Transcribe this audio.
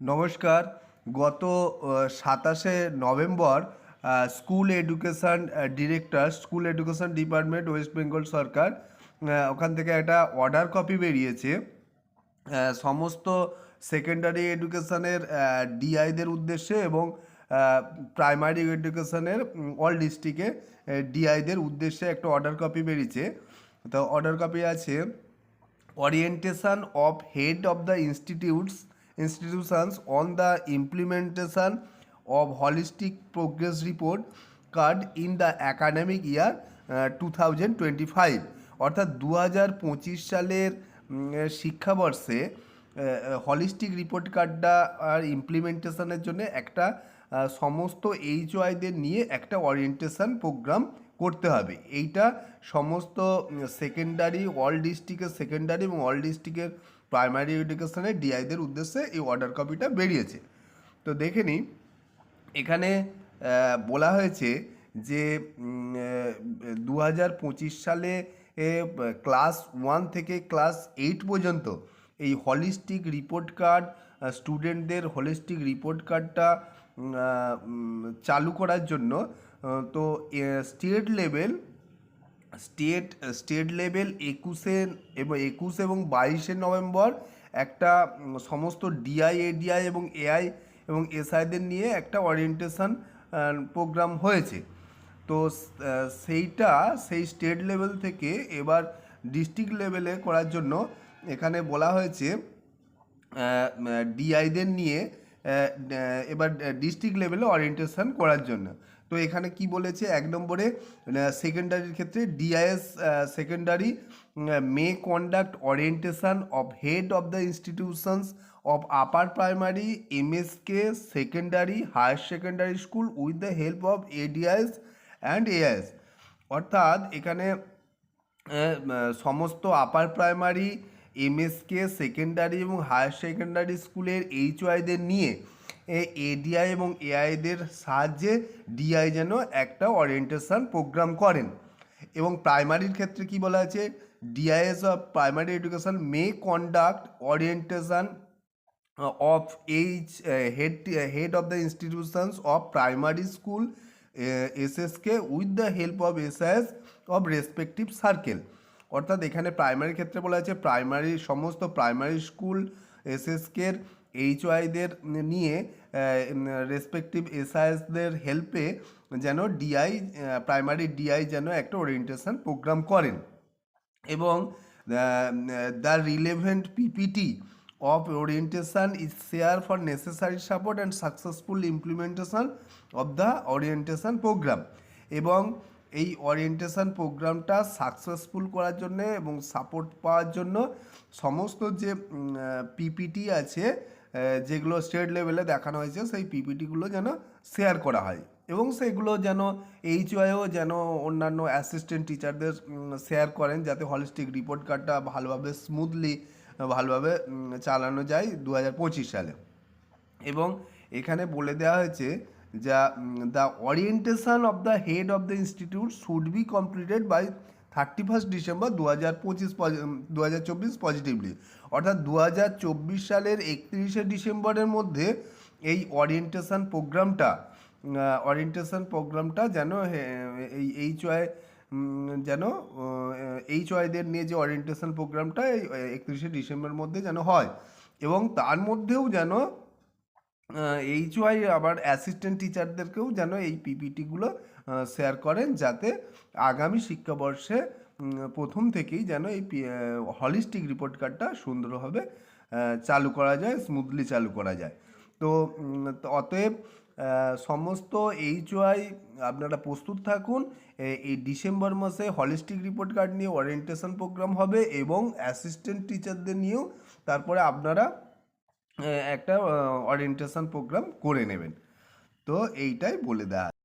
নমস্কার। গত সাতাশে November school education director, school education department, West Bengal সরকার ওখান থেকে একটা অর্ডার কপি বেরিয়েছে। সমস্ত সেকেন্ডারি এডুকেশনের ডিআইদের উদ্দেশ্যে এবং প্রাইমারি এডুকেশনের অল ডিস্ট্রিক্টে ডিআইদের উদ্দেশ্যে একটা অর্ডার কপি বেরিয়েছে। তো অর্ডার কপি আছে, orientation of head of the institutes institutions on the implementation of holistic progress report card in the academic year two thousand twenty five অর্থাৎ দু হাজার পঁচিশ সালের শিক্ষাবর্ষে হলিস্টিক রিপোর্ট কার্ডটা আর ইমপ্লিমেন্টেশনের জন্য একটা আহ, সমস্ত এইচ ওয়াইদের নিয়ে একটা ওরিয়েন্টেশন প্রোগ্রাম করতে হবে। এইটা সমস্ত সেকেন্ডারি অল ডিস্ট্রিক্টের সেকেন্ডারি এবং অল ডিস্ট্রিক্টের প্রাইমারি এডুকেশনের ডিআইদের উদ্দেশ্যে এই অর্ডার কপিটা বেরিয়েছে। তো দেখে নিই, এখানে বলা হয়েছে যে দু হাজার পঁচিশ সালে ক্লাস ওয়ান থেকে ক্লাস এইট পর্যন্ত এই হলিস্টিক রিপোর্ট কার্ড স্টুডেন্টদের হলিস্টিক রিপোর্ট কার্ডটা চালু করার জন্য তো state level state state level একুশে, এবং একুশ এবং বাইশে নভেম্বর একটা সমস্ত ডিআই এডিআই এবং এআই এবং এসআইদের নিয়ে একটা ওরিয়েন্টেশন প্রোগ্রাম হয়েছে। তো সেইটা, সেই স্টেট লেভেল থেকে এবার ডিস্ট্রিক্ট লেভেলে করার জন্য এখানে বলা হয়েছে ডিআইদের নিয়ে এবার ডিস্ট্রিক্ট লেভেলে ওরিয়েন্টেশন করার জন্য। তো এখানে কি বলেছে? এক নম্বরে সেকেন্ডারির ক্ষেত্রে DIs secondary may conduct orientation of head of the institutions of upper primary MSK secondary higher secondary school with the help of ADIs and AIs অর্থাৎ এখানে সমস্ত আপার প্রাইমারি এমএসকে সেকেন্ডারি এবং হায়ার সেকেন্ডারি স্কুলের H ওয়াইদের নিয়ে ADI এবং এআইদের সাহায্যে DI যেন একটা ওরিয়েন্টেশন প্রোগ্রাম করেন। এবং প্রাইমারির ক্ষেত্রে কি বলা আছে? DIs of primary education may conduct orientation uh, head head of the institutions of primary school uh, SSK with the help of SIS of respective circle অর্থাৎ এখানে প্রাইমারি ক্ষেত্রে বলা আছে প্রাইমারি সমস্ত প্রাইমারি স্কুল এসএসকের এইচ ওয়াইদের নিয়ে respective এসআইএসদের হেল্পে যেন ডিআই প্রাইমারি ডিআই যেন একটা ওরিয়েন্টেশন প্রোগ্রাম করেন। এবং the relevant PPT of orientation is share for necessary support and successful implementation of the orientation program. এবং এই ওরিয়েন্টেশন প্রোগ্রামটা সাকসেসফুল করার জন্য এবং সাপোর্ট পাওয়ার জন্য সমস্ত যে পিপিটি আছে যেগুলো স্টেট লেভেলে দেখানো হয়েছে, সেই পিপিটিগুলো যেন শেয়ার করা হয় এবং সেগুলো যেন এইচ ওয়াইও যেন অন্যান্য অ্যাসিস্ট্যান্ট টিচারদের শেয়ার করেন যাতে হলিস্টিক রিপোর্ট কার্ডটা ভালোভাবে স্মুথলি ভালোভাবে চালানো যায় দু হাজার পঁচিশ সালে। এবং এখানে বলে দেওয়া হয়েছে যা the orientation of the head of the institute should be completed by thirty first December দু হাজার পঁচিশ দু হাজার চব্বিশ পজিটিভলি অর্থাৎ দু হাজার চব্বিশ সালের একত্রিশে ডিসেম্বরের মধ্যে এই ওরিয়েন্টেশন প্রোগ্রামটা ওরিয়েন্টেশন প্রোগ্রামটা যেন এই এইচ ওয়াই যেন এইচ ওয়াইদের নিয়ে যে ওরিয়েন্টেশন প্রোগ্রামটা এই একত্রিশে ডিসেম্বরের মধ্যে যেন হয়। এবং তার মধ্যেও যেন এইচ ওয়াই আবার অ্যাসিস্ট্যান্ট টিচারদেরকেও যেন এই পিপিটিগুলো শেয়ার করেন যাতে আগামী শিক্ষাবর্ষে প্রথম থেকেই যেন এই হলিস্টিক রিপোর্ট কার্ডটা সুন্দরভাবে চালু করা যায় স্মুথলি চালু করা যায়। তো অতএব সমস্ত এইচ ওয়াই আপনারা প্রস্তুত থাকুন এই ডিসেম্বর মাসে হলিস্টিক রিপোর্ট কার্ড নিয়ে ওরিয়েন্টেশন প্রোগ্রাম হবে এবং অ্যাসিস্ট্যান্ট টিচারদের নিয়েও তারপরে আপনারা একটা অরিয়েন্টেশন প্রোগ্রাম করে নেবেন। তো এইটাই বলে দেওয়া